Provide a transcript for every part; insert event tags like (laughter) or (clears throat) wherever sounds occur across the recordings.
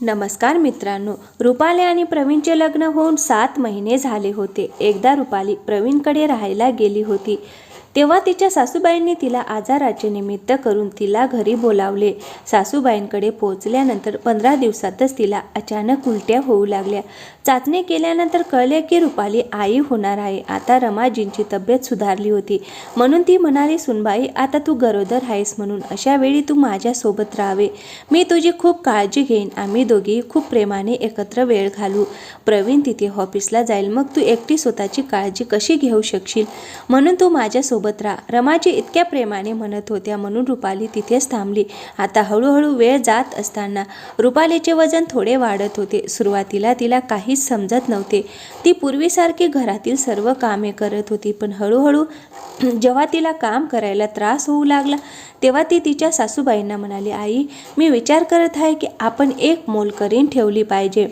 नमस्कार मित्रांनो रुपाली आणि प्रवीणचे लग्न होऊन सात महिने झाले होते. एकदा रुपाली प्रवीणकडे राहायला गेली होती. तेव्हा तिच्या सासूबाईंनी तिला आजाराचे निमित्त करून तिला घरी बोलावले. सासूबाईंकडे पोहोचल्यानंतर पंधरा दिवसातच तिला अचानक उलट्या होऊ लागल्या. चाचणी केल्यानंतर कळले की रुपाली आई होणार आहे. आता रमाजींची तब्येत सुधारली होती. म्हणून ती म्हणाली सुनबाई आता तू गरोदर आहेस म्हणून. अशा वेळी तू माझ्यासोबत राहावे. मी तुझी खूप काळजी घेईन. आम्ही दोघी खूप प्रेमाने एकत्र वेळ घालू. प्रवीण तिथे ऑफिसला जाईल. मग तू एकटी स्वतःची काळजी कशी घेऊ शकशील? म्हणून तू माझ्यासोबत राहा रमाजी इतक्या प्रेमाने म्हणत होत्या म्हणून रुपाली तिथेच थांबली. आता हळूहळू वेळ जात असताना रुपालीचे वजन थोडे वाढत होते. सुरुवातीला तिला काहीच समजत नव्हते. ती पूर्वीसारखी घरातील सर्व कामे करत होती पण हळूहळू (clears throat) जेव्हा तिला काम करायला त्रास होऊ लागला तेव्हा ती तिच्या सासूबाईंना म्हणाली आई मी विचार करत आहे की आपण एक मोलकरीण ठेवली पाहिजे.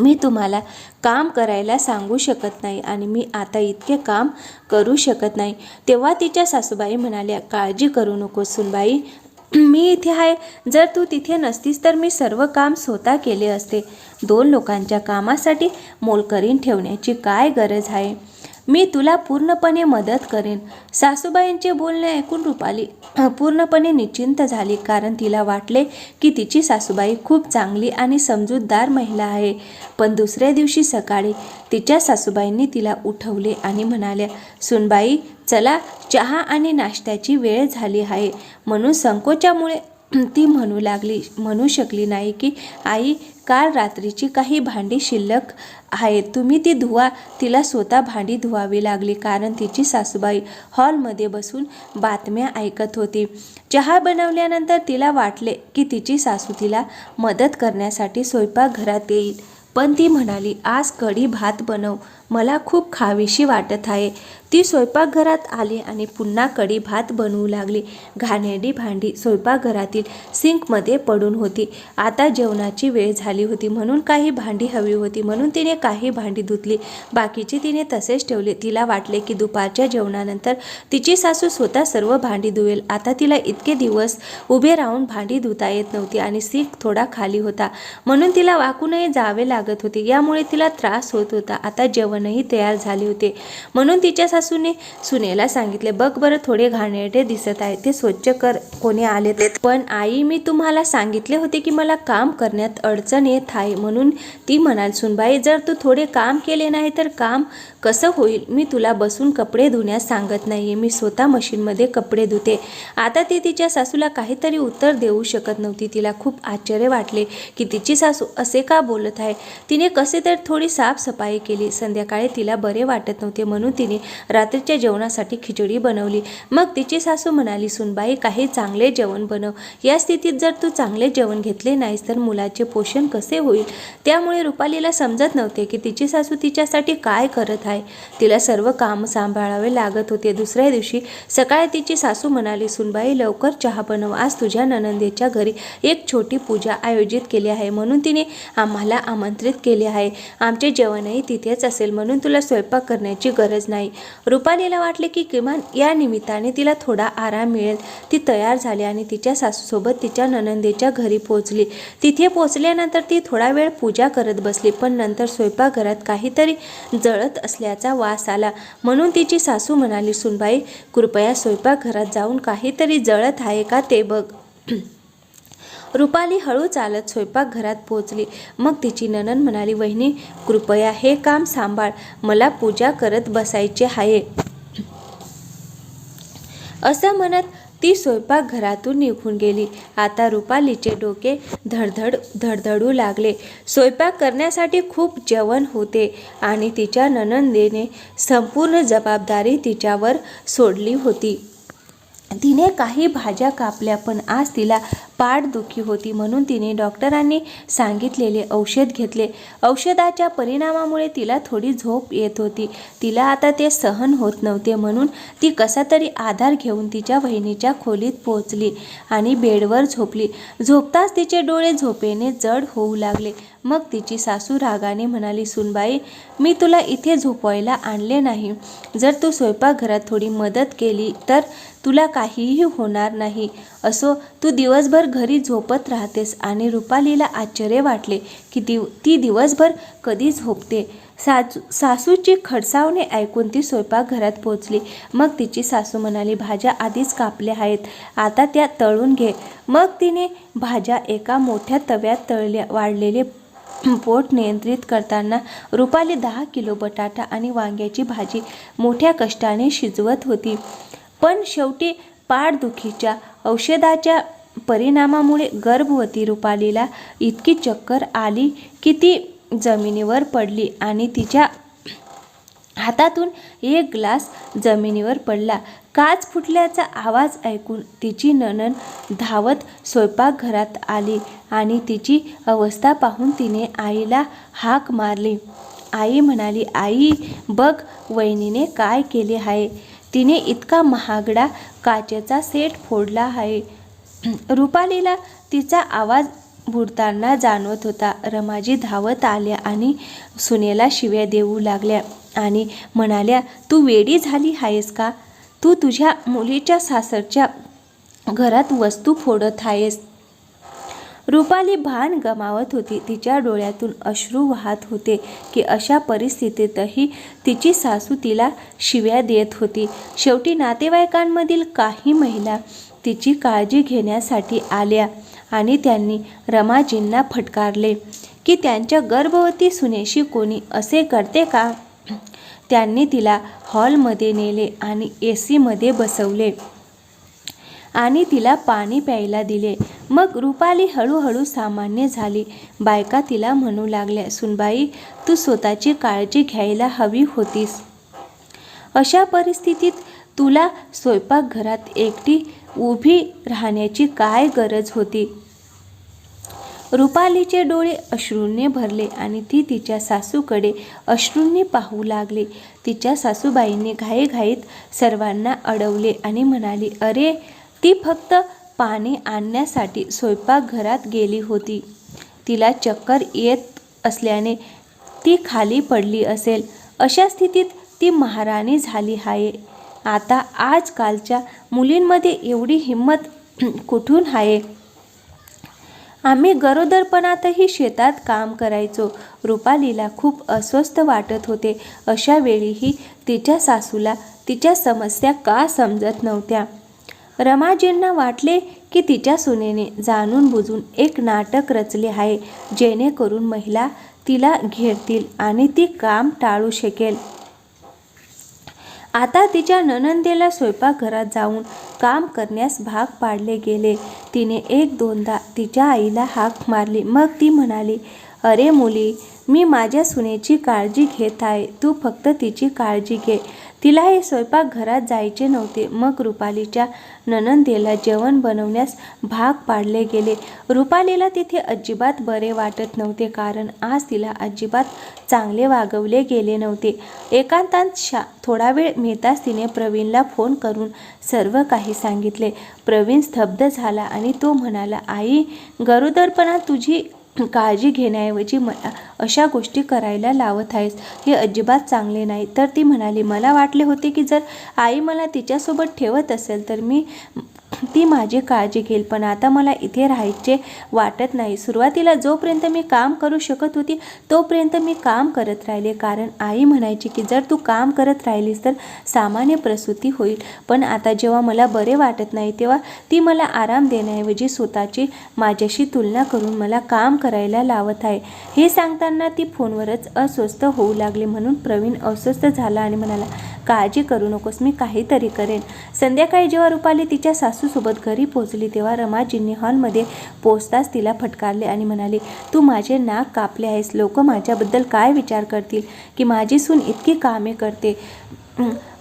मी तुम्हाला काम करायला सांगू शकत नाही आणि मी आता इतके काम करू शकत नाही. तेव्हा तिच्या सासूबाई म्हणाल्या काळजी करू नको सुनबाई. मी इथे आहे. जर तू तिथे नसतीस तर मी सर्व काम स्वतः केले असते. दोन लोकांच्या कामासाठी मोलकरीन ठेवण्याची काय गरज आहे? मी तुला पूर्णपणे मदत करेन. सासूबाईंचे बोलणे ऐकून रुपाली पूर्णपणे निश्चिंत झाली कारण तिला वाटले की तिची सासूबाई खूप चांगली आणि समजूतदार महिला आहे. पण दुसऱ्या दिवशी सकाळी तिच्या सासूबाईंनी तिला उठवले आणि म्हणाल्या सुनबाई चला चहा आणि नाश्त्याची वेळ झाली आहे. म्हणून संकोचामुळे ती म्हणू लागली म्हणू शकली नाही की आई काल रात्रीची काही भांडी शिल्लक आहेत. तुम्ही ती धुवा. तिला स्वतः भांडी धुवावी लागली कारण तिची सासूबाई हॉलमध्ये बसून बातम्या ऐकत होती. चहा बनवल्यानंतर तिला वाटले की तिची सासू तिला मदत करण्यासाठी स्वयंपाकघरात येईल. पण ती म्हणाली आज कढी भात बनव. मला खूप खावीशी वाटत आहे. ती स्वयंपाकघरात आली आणि पुन्हा कढी भात बनवू लागली. घाणेरडी भांडी स्वयंपाकघरातील सिंकमध्ये पडून होती. आता जेवणाची वेळ झाली होती म्हणून काही भांडी हवी होती म्हणून तिने काही भांडी धुतली. बाकीची तिने तसेच ठेवले. तिला वाटले की दुपारच्या जेवणानंतर तिची सासू स्वतः सर्व भांडी धुवेल. आता तिला इतके दिवस उभे राहून भांडी धुता येत नव्हती आणि सिंक थोडा खाली होता म्हणून तिला वाकूनही जावे लागत होते. यामुळे तिला त्रास होत होता. आता जेवणही तयार झाले होते म्हणून तिच्या सासूने सुनेला सांगितले बघ बरं थोडे घाणेरडे दिसत आहे ते स्वच्छ कर कोणी आले तर." पण आई मी तुम्हाला सांगितले होते की मला काम करण्यात अडचण येत आहे म्हणून ती म्हणाल सुनबाई जर तू थोडे काम केले नाही तर काम कसं होईल? मी तुला बसून कपडे धुण्यास सांगत नाही आहे मी स्वतः मशीनमध्ये कपडे धुते. आता ती तिच्या सासूला काहीतरी उत्तर देऊ शकत नव्हती. तिला खूप आश्चर्य वाटले की तिची सासू असे का बोलत आहे? तिने कसे तर थोडी साफसफाई केली. संध्याकाळी तिला बरे वाटत नव्हते म्हणून तिने रात्रीच्या जेवणासाठी खिचडी बनवली. मग तिची सासू म्हणाली सुनबाई काही चांगले जेवण बनव. या स्थितीत जर तू चांगले जेवण घेतले नाहीस तर मुलाचे पोषण कसे होईल? त्यामुळे रुपालीला समजत नव्हते की तिची सासू तिच्यासाठी काय करत आहे. तिला सर्व काम सांभाळावे लागत होते. दुसऱ्या दिवशी सकाळी तिची सासू म्हणाली सुनबाई लवकर चहा बनव. आज तुझ्या ननंदेच्या घरी एक छोटी पूजा आयोजित केली आहे. म्हणून तिने आम्हाला आमंत्रित केले आहे. आमचे जेवणही तिथेच असेल. म्हणून तुला स्वयंपाक करण्याची गरज नाही. रुपालीला वाटले की किमान या निमित्ताने तिला थोडा आराम मिळेल. ती तयार झाली आणि तिच्या सासूसोबत तिच्या ननंदेच्या घरी पोहोचली. तिथे पोहोचल्यानंतर ती थोडा वेळ पूजा करत बसली पण नंतर स्वयंपाकघरात काहीतरी जळत असल्याचा वास आला. म्हणून तिची सासू म्हणाली सुनबाई कृपया स्वयंपाकघरात जाऊन काहीतरी जळत आहे का ते बघ. (clears throat) रुपाली हळू चालत स्वयंपाकघरात पोहोचली. मग तिची ननन म्हणाली वहिनी कृपया हे काम सांभाळ. मला पूजा करत बसायचे आहे. (clears throat) असं म्हणत ती स्वयंपाकघरातून निघून गेली. आता रुपालीचे डोके धडधड धडधडू लागले. स्वयंपाक करण्यासाठी खूप जेवण होते आणि तिच्या ननंदेने संपूर्ण जबाबदारी तिच्यावर सोडली होती. तिने काही भाज्या कापल्या पण आज तिला पाठदुखी होती म्हणून तिने डॉक्टरांनी सांगितलेले औषध घेतले. औषधाच्या परिणामामुळे तिला थोडी झोप येत होती. तिला आता ते सहन होत नव्हते म्हणून ती कसा तरी आधार घेऊन तिच्या वहिनीच्या खोलीत पोहोचली आणि बेडवर झोपली. झोपताच तिचे डोळे झोपेने जड होऊ लागले. मग तिची सासू रागाने म्हणाली सुनबाई मी तुला इथे झोपवायला आणले नाही. जर तू स्वयंपाकघरात थोडी मदत केली तर तुला काहीही होणार नाही. असो तू दिवसभर घरी झोपत राहतेस आणि रुपालीला आश्चर्य वाटले की दिव ती दिवसभर कधी झोपते. सासू सासूची खडसावणे ऐकून ती स्वयंपाकघरात पोचली मग तिची सासू म्हणाली भाज्या आधीच कापल्या आहेत. आता त्या तळून घे. मग तिने भाज्या एका मोठ्या तव्यात तळल्या वाढलेले पोट नियंत्रित करताना रुपाली दहा किलो बटाटा आणि वांग्याची भाजी मोठ्या कष्टाने शिजवत होती. पण शेवटी पाठदुखीच्या औषधाच्या परिणामामुळे गर्भवती रुपालीला इतकी चक्कर आली की ती जमिनीवर पडली आणि तिच्या हातातून एक ग्लास जमिनीवर पडला. काच फुटल्याचा आवाज ऐकून तिची नणन धावत स्वयंपाकघरात आली आणि तिची अवस्था पाहून तिने आईला हाक मारली. आई म्हणाली आई बघ वहिनीने काय केले आहे. तिने इतका महागडा काचेचा सेट फोडला आहे. (clears throat) रुपालीला तिचा आवाज बुडताना जाणवत होता. रमाजी धावत आल्या आणि सुनेला शिव्या देऊ लागल्या आणि म्हणाल्या तू वेडी झाली आहेस का? तू तुझ्या मुलीच्या सासरच्या घरात वस्तू फोडत आहेस. रुपाली भान गमावत होती. तिच्या डोळ्यातून अश्रू वाहत होते की अशा परिस्थितीतही तिची सासू तिला शिव्या देत होती. शेवटी नातेवाईकांमधील काही महिला तिची काळजी घेण्यासाठी आल्या आणि त्यांनी रमाजींना फटकारले की त्यांच्या गर्भवती सुनेशी कोणी असे करते का? त्यांनी तिला हॉलमध्ये नेले आणि ए सीमध्ये बसवले. आणि तिला पाणी प्यायला दिले. मग रुपाली हळूहळू सामान्य झाली. बायका तिला म्हणू लागल्या सुनबाई तू स्वतःची काळजी घ्यायला हवी होतीस. अशा परिस्थितीत तुला स्वयंपाकघरात एकटी उभी राहण्याची काय गरज होती? रुपालीचे डोळे अश्रूंनी भरले आणि ती तिच्या सासूकडे अश्रूंनी पाहू लागली. तिच्या सासूबाईंनी घाईघाईत सर्वांना अडवले आणि म्हणाली अरे ती फक्त पाणी आणण्यासाठी स्वयंपाकघरात गेली होती. तिला चक्कर येत असल्याने ती खाली पडली असेल. अशा स्थितीत ती महाराणी झाली आहे आता आजकालच्या मुलींमध्ये एवढी हिंमत (clears throat) कुठून आहे आम्ही गरोदरपणातही शेतात काम करायचो. रुपालीला खूप अस्वस्थ वाटत होते. अशा वेळीही तिच्या सासूला तिच्या समस्या का समजत नव्हत्या? रमाजींना वाटले की तिच्या सुनेने जाणून बुजून एक नाटक रचले आहे जेणेकरून महिला तिला घेरतील आणि ती काम टाळू शकेल. आता तिच्या ननंदेला स्वयंपाकघरात जाऊन काम करण्यास भाग पाडले गेले. तिने एक दोनदा तिच्या आईला हाक मारली. मग ती म्हणाली अरे मुली मी माझ्या सुनेची काळजी घेत आहे. तू फक्त तिची काळजी घे. तिला हे स्वयंपाकघरात जायचे नव्हते. मग रुपालीच्या ननंदेला जेवण बनवण्यास भाग पाडले गेले. रुपालीला तिथे अजिबात बरे वाटत नव्हते कारण आज तिला अजिबात चांगले वागवले गेले नव्हते. एकांतात शा थोडा वेळ मिळताच तिने प्रवीणला फोन करून सर्व काही सांगितले. प्रवीण स्तब्ध झाला आणि तो म्हणाला आई गरोदरपणा तुझी काळजी घेण्याऐवजी म अशा गोष्टी करायला लावत आहेस. हे अजिबात चांगले नाही. तर ती म्हणाली मला वाटले होते की जर आई मला तिच्यासोबत ठेवत असेल तर मी ती माझी काळजी घेईल पण आता मला इथे राहायचे वाटत नाही. सुरुवातीला जोपर्यंत मी काम करू शकत होती तोपर्यंत मी काम करत राहिले. कारण आई म्हणायची की जर तू काम करत राहिलीस तर सामान्य प्रसूती होईल. पण आता जेव्हा मला बरे वाटत नाही तेव्हा ती मला आराम देण्याऐवजी स्वतःची माझ्याशी तुलना करून मला काम करायला लावत आहे. हे सांगताना ती फोनवरच अस्वस्थ होऊ लागली म्हणून प्रवीण अस्वस्थ झाला आणि म्हणाला काळजी करू नकोस मी काहीतरी करेन. संध्याकाळी जेव्हा रुपाली तिच्या सासू सासूसोबत घरी पोहोचली तेव्हा रमाजींनी हॉलमध्ये पोचताच तिला फटकारले आणि म्हणाले तू माझे नाक कापले आहेस. लोक माझ्याबद्दल काय विचार करतील की माझी सून इतकी कामे करते?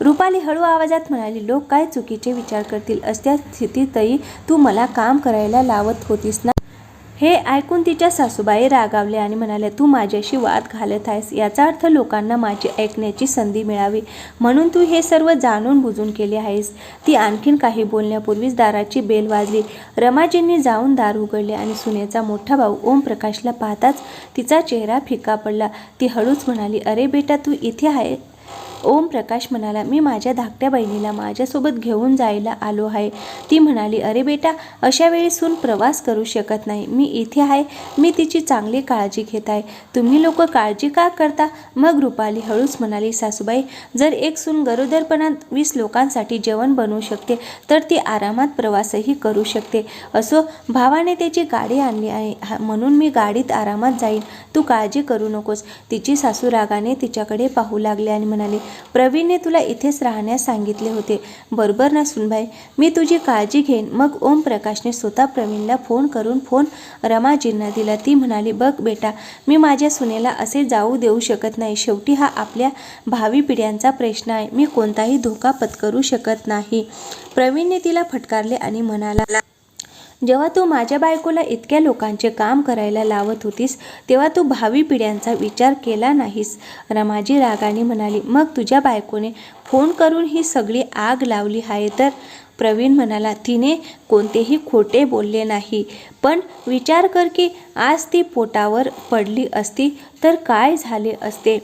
रुपाली हळू आवाजात म्हणाली लोक काय चुकीचे विचार करतील? असत्या स्थितीतही तू मला काम करायला लावत होतीस ना? हे ऐकून तिच्या सासूबाई रागावले आणि म्हणाले तू माझ्याशी वाद घालत आहेस याचा अर्थ लोकांना माझी ऐकण्याची संधी मिळावी. म्हणून तू हे सर्व जाणून बुजून केले आहेस. ती आणखीन काही बोलण्यापूर्वीच दाराची बेल वाजली. रमाजींनी जाऊन दार उघडले आणि सुनेचा मोठा भाऊ ओमप्रकाशला पाहताच तिचा चेहरा फिका पडला. ती हळूच म्हणाली अरे बेटा तू इथे आहे? ओम प्रकाश म्हणाला मी माझ्या धाकट्या बहिणीला माझ्यासोबत घेऊन जायला आलो आहे. ती म्हणाली अरे बेटा अशा वेळी सून प्रवास करू शकत नाही. मी इथे आहे. मी तिची चांगली काळजी घेत आहे. तुम्ही लोक काळजी का करता? मग रुपाली हळूच म्हणाली सासूबाई जर एक सून गरोदरपणात वीस लोकांसाठी जेवण बनवू शकते तर ती आरामात प्रवासही करू शकते. असो भावाने त्याची गाडी आणली आहे. हा- म्हणून मी गाडीत आरामात जाईन. तू काळजी करू नकोस. तिची सासू रागाने तिच्याकडे पाहू लागले आणि म्हणाले प्रवीणने तुला इथेच राहण्यास सांगितले होते. बरोबर ना सुनबाई? मी तुझी काळजी घेईन. मग ओम प्रकाशने स्वतः प्रवीणला फोन करून फोन रमाजींना दिला. ती म्हणाली बघ बेटा मी माझ्या सुनेला असे जाऊ देऊ शकत नाही. शेवटी हा आपल्या भावी पिढ्यांचा प्रश्न आहे. मी कोणताही धोका पत्करू शकत नाही. प्रवीणने तिला फटकारले आणि म्हणाला जेव्हा तू माझ्या बायकोला इतक्या लोकांचे काम करायला लावत होतीस तेव्हा तू भावी पिढ्यांचा विचार केला नाहीस. रमाजी रागाने म्हणाली मग तुझ्या बायकोने फोन करून ही सगळी आग लावली आहे तर? प्रवीण म्हणाला तिने कोणतेही खोटे बोलले नाही. पण विचार कर की आज ती पोटावर पडली असती तर काय झाले असते?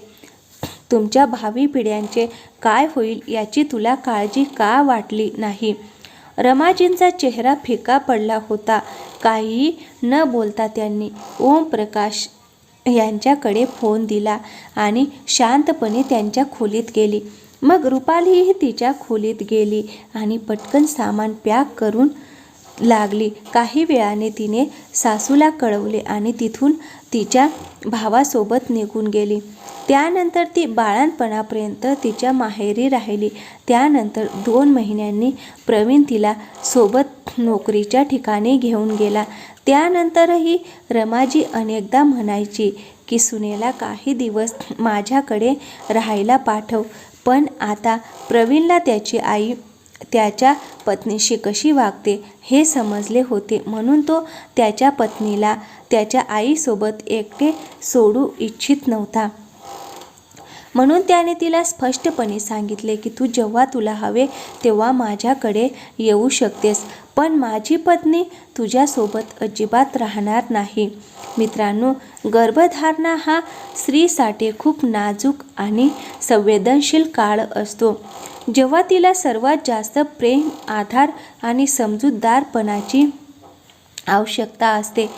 तुमच्या भावी पिढ्यांचे काय होईल याची तुला काळजी का वाटली नाही? रमाजींचा चेहरा फिका पडला होता. काहीही न बोलता त्यांनी ओमप्रकाश यांच्याकडे फोन दिला आणि शांतपणे त्यांच्या खोलीत गेली. मग रुपालीही तिच्या खोलीत गेली आणि पटकन सामान पॅक करून लागली. काही वेळाने तिने सासूला कळवले आणि तिथून तिच्या भावासोबत निघून गेली. त्यानंतर ती बाळणपणापर्यंत तिच्या माहेरी राहिली. त्यानंतर दोन महिन्यांनी प्रवीण तिला सोबत नोकरीच्या ठिकाणी घेऊन गेला. त्यानंतरही रमाजी अनेकदा म्हणायची की सुनेला काही दिवस माझ्याकडे राहायला पाठव पण आता प्रवीणला त्याची आई त्याच्या पत्नीशी कशी वागते हे समजले होते. म्हणून तो त्याच्या पत्नीला त्याच्या आईसोबत एकटे सोडू इच्छित नव्हता. म्हणून त्याने तिला स्पष्टपणे सांगितले की तू जेव्हा तुला हवे तेव्हा माझ्याकडे येऊ शकतेस पण माझी पत्नी तुझ्यासोबत अजिबात राहणार नाही. मित्रांनो गर्भधारणा हा स्त्रीसाठी खूप नाजूक आणि संवेदनशील काळ असतो. जेव्हा तिला सर्वात जास्त प्रेम आधार आणि समजूतदारपणाची आवश्यकता असते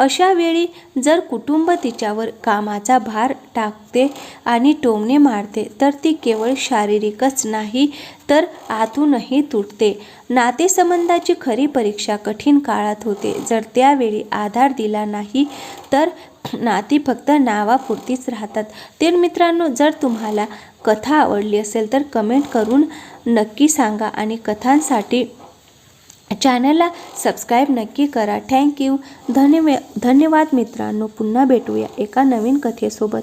अशा वेळी जर कुटुंब तिच्यावर कामाचा भार टाकते आणि टोमणे मारते तर ती केवळ शारीरिकच नाही तर आतूनही तुटते. नातेसंबंधाची खरी परीक्षा कठीण काळात होते. जर त्यावेळी आधार दिला नाही तर नाती फक्त नावापुरतीच राहतात. तर मित्रांनो जर तुम्हाला कथा आवडली असेल तर कमेंट करून नक्की सांगा आणि कथांसाठी चॅनलला सबस्क्राईब नक्की करा. थँक्यू धन्यवा धन्यवाद मित्रांनो. पुन्हा भेटूया एका नवीन कथेसोबत.